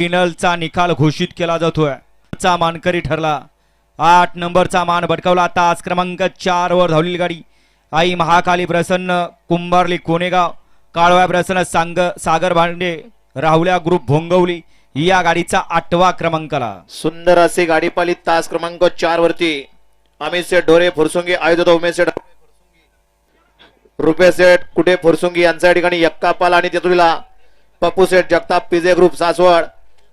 फायनलचा निकाल घोषित केला जातोय. चा मानकरी ठरला. आठ नंबरचा मान भटकावला. तास क्रमांक चार वर धावलेली गाडी. आई महाकाली प्रसन्न कुंभारली कोनेगाव काळव्या प्रसन्न सांग सागर भांडे राहुल्या ग्रुप भोंगवली या गाडीचा आठवा क्रमांकाला. सुंदर असे गाडी पाली तास क्रमांक चार वरती अमित सेठ ढोरे फुरसुंगी आयुध उमेश सेठ रुपे सेठ कुठे फुरसुंगी यांच्या ठिकाणी यक्का पाल आणि तेतुरीला Pappu Seth Jagtap PJ group Saswad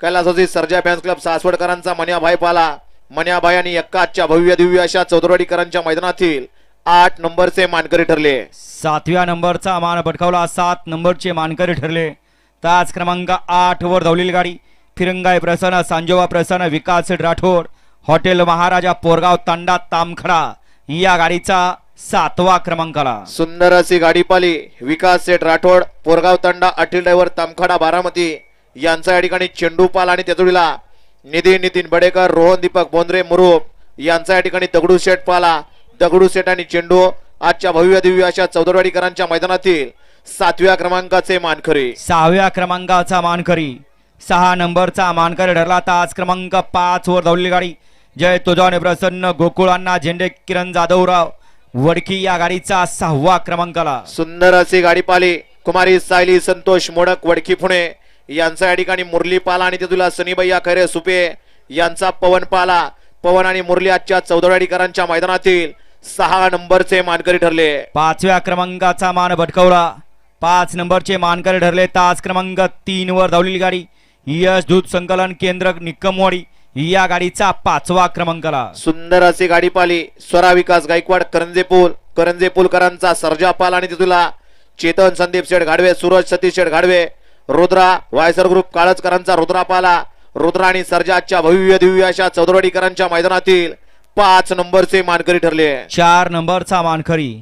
Kailasoji Sarja fans club सासवडकरांचा Manyabhai पाला. मन्याभाई आणि यक्का आजच्या भव्य दिव्य अशा चौदरवाडीकरांच्या मैदानातील आठ नंबरचे मानकरी ठरले. सातव्या नंबरचा मान भटकावला सात नंबरचे मानकरी ठरले. तास क्रमांक आठ वर धावलेली गाडी. फिरंगाई प्रसन्न सांजोबा प्रसन्न विकास राठोड हॉटेल महाराजा पोरगाव तांडा तामखडा या गाडीचा सातवा क्रमांकाला. सुंदर अशी गाडी पाली. विकास सेठ राठोड पोरगाव तांडा अटील ड्रायव्हर तामखाडा बारामती. यांचा या ठिकाणी चेंडू पाल आणि तेजुडीला निधी नितीन बडेकर रोहन दीपक बोंद्रे मुरुप यांचा या ठिकाणी दगडू शेठ पाला दगडू शेठ आणि चेंडू आजच्या भव्य दिव्य अशा चौदरवाडीकरांच्या मैदानातील सातव्या क्रमांकाचे मानखरे सहाव्या क्रमांकाचा मानकरी. सहा नंबरचा मानकरी ठरला तास क्रमांक पाच वर धावलेली गाडी. जय तुझाने प्रसन्न गोकुळांना झेंडे किरण जाधवराव वडकी या गाडीचा सहावा क्रमांकाला. सुंदर अशी गाडी पाली कुमारी सायली संतोष मोडक वडकी पुणे. यांचा या ठिकाणी मुरली पाला आणि तेजुला सनीबैया खैरे सुपे यांचा पवन पाला. पवन आणि मुरली आजच्या चौदरवाडीकरांच्या मैदानातील सहा नंबरचे मानकरी ठरले. पाचव्या क्रमांकाचा मान भटकवला. पाच नंबरचे मानकरी ठरले. तास क्रमांक तीन वर धावलेली गाडी. यश दूध संकलन केंद्र निकमवाडी. या गाडीचा पाचवा क्रमांकाला. सुंदर अशी गाडी पाली स्वरा विकास गायकवाड करंजेपूल करंजेपूलकरांचा सर्जा पाल आणि तिथुला चेतन संदीप शेठ घाडवे सूरज सतीश शेठ घाडवे रुद्रा वायसर ग्रुप काळजकरांचा रुद्रा पाला रुद्रा आणि सर्जाच्या भव्य दिव्य अशा चौदरवाडीकरांच्या मैदानातील पाच नंबरचे मानकरी ठरले. चार नंबरचा मानकरी.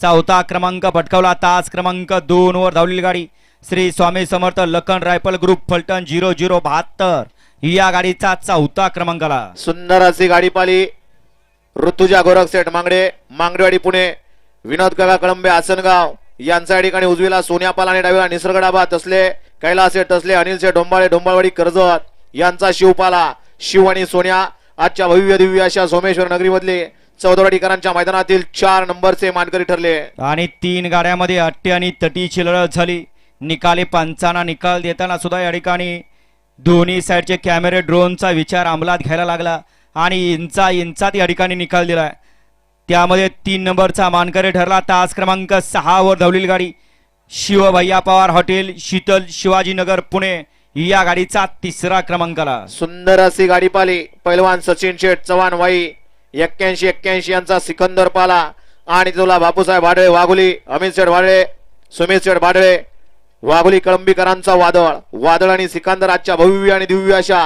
चौथा क्रमांक पटकावला. तास क्रमांक दोन वर धावलेली गाडी. Shri Swami Samarth Lakhan rifle group Phaltan zero zero बहात्तर. या गाडीचा चौथा क्रमांकाला. सुंदर अशी गाडी पाली ऋतुजा गोरख सेठ मांगडे मांगडेवाडी पुणे. विनोद काका कळंबे आसनगाव. यांचा ठिकाणी उजवीला सोन्यापाल आणि डावीला निसर्ग डाबा तसले. कैलास टसले तसले अनिल डोंबाळे डोंबाळवाडी कर्जत यांचा शिवपाला. शिव आणि सोन्या आजच्या भव्य दिव्य अशा सोमेश्वर नगरीमधले चौदवाडीकरांच्या मैदानातील चार नंबरचे मानकरी ठरले. आणि तीन गाड्यामध्ये अट्टे आणि तटीची लढत झाली. निकाली पंचांना निकाल देताना सुद्धा या ठिकाणी दोन्ही साईडचे कॅमेरे ड्रोनचा विचार अंमलात घ्यायला लागला आणि इंचा इंचात या ठिकाणी निकाल दिलाय. त्यामध्ये तीन नंबरचा मानकरी ठरला. तास क्रमांक सहा वर धावलेली गाडी. शिवभैया पवार हॉटेल शीतल शिवाजीनगर पुणे. या गाडीचा तिसरा क्रमांकाला सुंदर अशी गाडी पाली पैलवान सचिन शेठ चव्हाण वाई. एक्क्याऐंशी एक्क्याऐंशी यांचा सिकंदर पाला. आणि तुला बापूसाहेब भाडळे वाघोली अमित शेठ भाडळे सुमित शेठ भाडळे वाघोली कळंबीकरांचा वादळ. वादळ आणि सिकंदर आजच्या भव्य आणि दिव्य अशा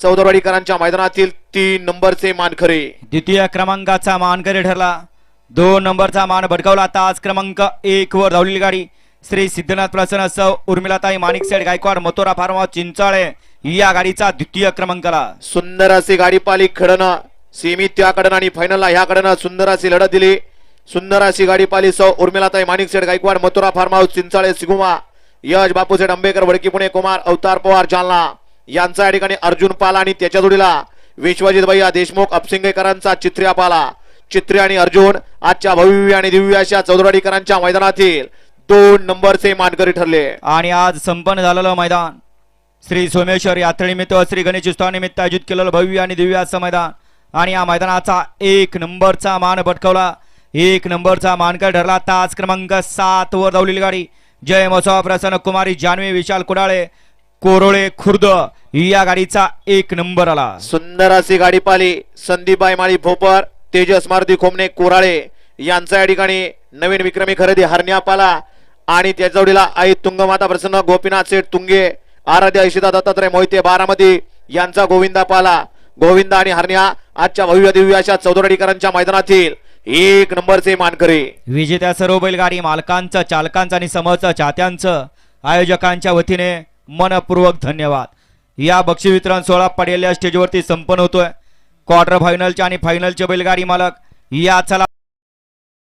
चौदरवाडीकरांच्या मैदानातील तीन नंबरचे मानखरे द्वितीय क्रमांकाचा मानकरी ठरला. दोन नंबरचा मान भडकावला. तास क्रमांक एक वर धावलेली गाडी. श्री सिद्धनाथ प्रसन्न सौ उर्मिलाताई माणिक सेठ गायकवाड मथुरा फार्मा चिंचाळे या गाडीचा द्वितीय क्रमांकाला सुंदर अशी गाडी पाली खडनं सीमित त्याकडनं आणि फायनलला ह्याकडनं सुंदर अशी लढत दिली. सुंदर अशी गाडी पाली सौ उर्मिलाताई माणिक सेठ गायकवाड मथुरा फार्म हाऊस चिंचाळे सिगुमा यश बापूसेठ आंबेकर वडकी पुणे कुमार अवतार पवार जालना. यांचा या ठिकाणी अर्जुन पाला आणि त्याच्या जोडीला विश्वजित भैया देशमुख अपसिंगेकरांचा चित्र्या पाला. चित्रे आणि अर्जुन आजच्या भव्य आणि दिव्य अशा चौधराडीकरांच्या मैदानातील दोन नंबरचे मानकरी ठरले. आणि आज संपन्न झालेलं मैदान. श्री सोमेश्वर यात्रेनिमित्त श्री गणेश उत्सवानिमित्त आयोजित केलेलं भव्य आणि दिव्य असं मैदान. आणि या मैदानाचा एक नंबरचा मान भटकवला एक नंबरचा मानकर ठरला. तास क्रमांक सात वर धावलेली गाडी. जय मसोबा प्रसन्न कुमारी जानवी विशाल कुडाळे कोरोळे खुर्द या गाडीचा एक नंबर आला. सुंदर अशी गाडी पाली संदीपबाई माळी भोपर तेजस मारुती खोमणे कोराळे यांचा या ठिकाणी नवीन विक्रमी खरेदी हरण्या पाला आणि त्याच्या जोडीला आई तुंगमाता प्रसन्न गोपीनाथ सेठ तुंगे आराध्य ऐशिता दत्तात्रय मोहिते बारामती यांचा गोविंदा पाला. गोविंदा आणि हरण्या आजच्या भव्य दिव्य अशा चौधरीकरांच्या मैदानातील एक नंबरचे मानकरी. विजेत्या सर्व बैलगाडी मालकांचं चालकांचं आणि समोरचं चाहत्यांचं आयोजकांच्या वतीने मनपूर्वक धन्यवाद. या बक्षी वितरण सोहळा पडलेल्या स्टेजवरती संपन्न होतोय. क्वार्टर फायनलचे आणि फायनलचे बैलगाडी मालक या चला